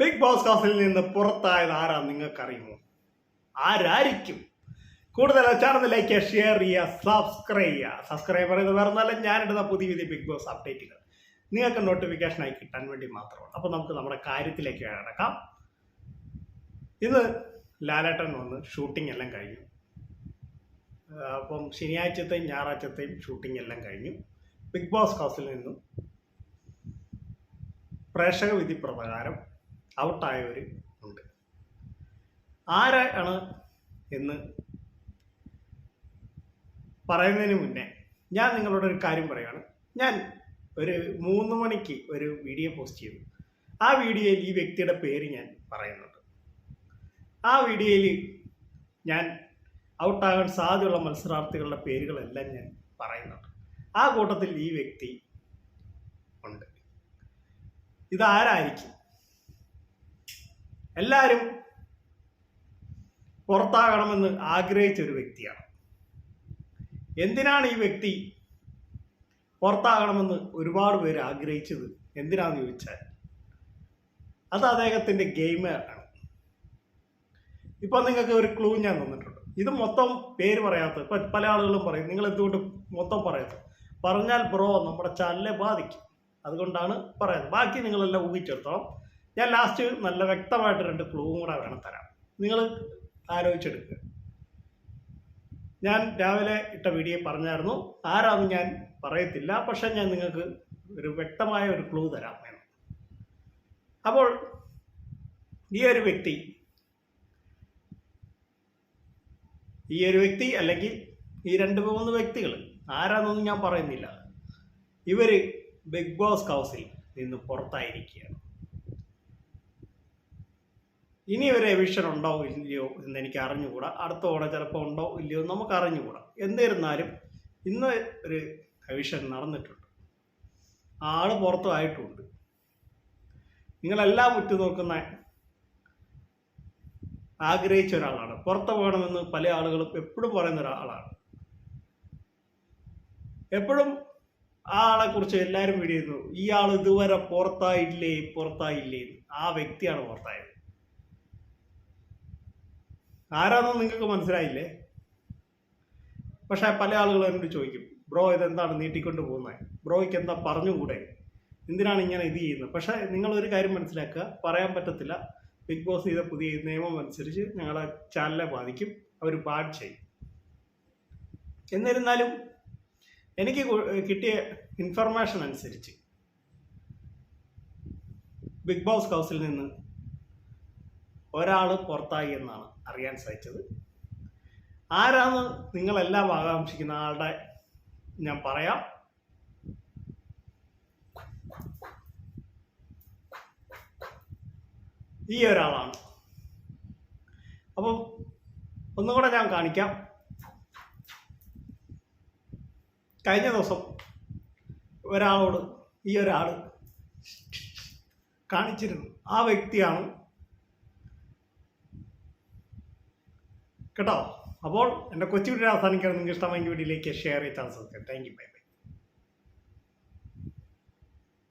Big boss ഹൗസിൽ നിന്ന് പുറത്തായത് ആരാ നിങ്ങൾക്കറിയുമോ? ആരായിരിക്കും? കൂടുതൽ ചാനൽ ലൈക്ക് ഷെയർ ചെയ്യുക സബ്സ്ക്രൈബ് ചെയ്യുക. സബ്സ്ക്രൈബർ പറയുന്നത് വേറെ ഒന്നല്ല ഞാനിടുന്ന പുതിയ പുതിയ ബിഗ് ബോസ് അപ്ഡേറ്റുകൾ നിങ്ങൾക്ക് നോട്ടിഫിക്കേഷൻ ആയി കിട്ടാൻ വേണ്ടി മാത്രമാണ്. അപ്പോൾ നമുക്ക് നമ്മുടെ കാര്യത്തിലേക്ക് കടക്കാം. ഇന്ന് ലാലേട്ടൻ വന്ന് ഷൂട്ടിംഗ് എല്ലാം കഴിഞ്ഞു. അപ്പം ശനിയാഴ്ചത്തെയും ഞായറാഴ്ചത്തെയും ഷൂട്ടിംഗ് എല്ലാം കഴിഞ്ഞു. ബിഗ് ബോസ് ഹൗസിൽ നിന്നും പ്രേക്ഷക വിധി പ്രകാരം ഔട്ടായവർ ഉണ്ട്. ആരാണ് എന്ന് പറയുന്നതിന് മുന്നേ ഞാൻ നിങ്ങളോട് ഒരു കാര്യം പറയുകയാണ്. ഞാൻ ഒരു മൂന്ന് മണിക്ക് ഒരു വീഡിയോ പോസ്റ്റ് ചെയ്തു. ആ വീഡിയോയിൽ ഈ വ്യക്തിയുടെ പേര് ഞാൻ പറയുന്നുണ്ട്. ആ വീഡിയോയിൽ ഞാൻ ഔട്ടാകാൻ സാധ്യതയുള്ള മത്സരാർത്ഥികളുടെ പേരുകളെല്ലാം ഞാൻ പറയുന്നുണ്ട്. ആ കൂട്ടത്തിൽ ഈ വ്യക്തി ഉണ്ട്. ഇതാരായിരിക്കും? എല്ലാവരും പുറത്താകണമെന്ന് ആഗ്രഹിച്ച ഒരു വ്യക്തിയാണ്. എന്തിനാണ് ഈ വ്യക്തി പുറത്താകണമെന്ന് ഒരുപാട് പേര് ആഗ്രഹിച്ചത്? എന്തിനാന്ന് ചോദിച്ചാൽ അത് അദ്ദേഹത്തിന്റെ ഗെയിമാണ് ഇപ്പൊ നിങ്ങൾക്ക് ഒരു ക്ലൂ ഞാൻ തന്നിട്ടുണ്ട്. ഇത് മൊത്തം പേര് പറയാത്ത പല ആളുകളും പറയും നിങ്ങൾ എന്തുകൊണ്ട് മൊത്തം പറയുന്നത് പറഞ്ഞാൽ ബ്രോ നമ്മുടെ ചാനലിനെ ബാധിക്കും. അതുകൊണ്ടാണ് പറയുന്നത്. ബാക്കി നിങ്ങളെല്ലാം ഊഹിച്ചെടുത്തോളം. ഞാൻ ലാസ്റ്റ് നല്ല വ്യക്തമായിട്ട് രണ്ട് ക്ലൂവും കൂടെ വേണം തരാം. നിങ്ങൾ ആലോചിച്ചെടുക്കുക ഞാൻ രാവിലെ ഇട്ട വീഡിയോ പറഞ്ഞായിരുന്നു ആരാന്ന് ഞാൻ പറയത്തില്ല പക്ഷെ ഞാൻ നിങ്ങൾക്ക് ഒരു വ്യക്തമായ ഒരു ക്ലൂ തരാം എന്ന്. അപ്പോൾ ഈ ഒരു വ്യക്തി ഈ ഒരു വ്യക്തി അല്ലെങ്കിൽ ഈ രണ്ട് മൂന്ന് വ്യക്തികൾ ആരാന്നൊന്നും ഞാൻ പറയുന്നില്ല ഇവർ ബിഗ് ബോസ് ഹൗസിൽ നിന്ന് പുറത്തായിരിക്കുകയാണ്. ഇനി ഒരു എവിഷൻ ഉണ്ടോ ഇല്ലയോ എന്ന് എനിക്ക് അറിഞ്ഞുകൂടാ. അടുത്ത ഓടെ ചിലപ്പോൾ ഉണ്ടോ ഇല്ലയോ എന്ന് നമുക്ക് അറിഞ്ഞുകൂടാ. എന്നിരുന്നാലും ഇന്ന് ഒരു എവിഷൻ നടന്നിട്ടുണ്ട്. ആൾ പുറത്തുമായിട്ടുണ്ട്. നിങ്ങളെല്ലാം ഉറ്റുനോക്കുന്ന ആഗ്രഹിച്ച ഒരാളാണ്. പുറത്ത് പോകണമെന്ന് പല ആളുകളും എപ്പോഴും പറയുന്ന ഒരാളാണ്. എപ്പോഴും ആ ആളെ കുറിച്ച് എല്ലാവരും വീഡിയോ ഈ ആൾ ഇതുവരെ പുറത്തായില്ലേ? പുറത്തായില്ലേ? ആ വ്യക്തിയാണ് പുറത്തായത്. ആരാണെന്ന് നിങ്ങൾക്ക് മനസ്സിലായില്ലേ? പക്ഷേ പല ആളുകളും എന്നോട് ചോദിക്കും ബ്രോ ഇതെന്താണ് നീട്ടിക്കൊണ്ട് പോകുന്നത്? ബ്രോയ്ക്ക് എന്താ പറഞ്ഞുകൂടെ? എന്തിനാണ് ഇങ്ങനെ ഇത് ചെയ്യുന്നത്? പക്ഷേ നിങ്ങൾ ഒരു കാര്യം മനസ്സിലാക്കുക പറയാൻ പറ്റത്തില്ല. ബിഗ് ബോസ് ചെയ്ത പുതിയ നിയമം അനുസരിച്ച് ഞങ്ങളെ ചാനലിനെ ബാധിക്കും അവർ ബാൻ ചെയ്യും. എന്നിരുന്നാലും എനിക്ക് കിട്ടിയ ഇൻഫർമേഷൻ അനുസരിച്ച് ബിഗ് ബോസ് ഹൗസിൽ നിന്ന് ഒരാൾ പുറത്തായി എന്നാണ് അറിയാൻ സാധിച്ചത്. ആരാണ് നിങ്ങളെല്ലാം ആകാംക്ഷിക്കുന്ന ആളുടെ ഞാൻ പറയാം. ഈ ഒരാളാണ്. അപ്പം ഒന്നും കൂടെ ഞാൻ കാണിക്കാം. കഴിഞ്ഞ ദിവസം ഒരാളോട് ഈ ഒരാൾ കാണിച്ചിരുന്നു. ആ വ്യക്തിയാണ് കേട്ടോ. അപ്പോൾ എന്റെ കൊച്ചു വീഡിയോ അവസാനിക്കാൻ നിങ്ങൾക്ക് ഇഷ്ടമെങ്കിൽ വീഡിയോയിലേക്ക് ഷെയർ ചെയ്ത് താങ്ക് യു ബൈ ബൈ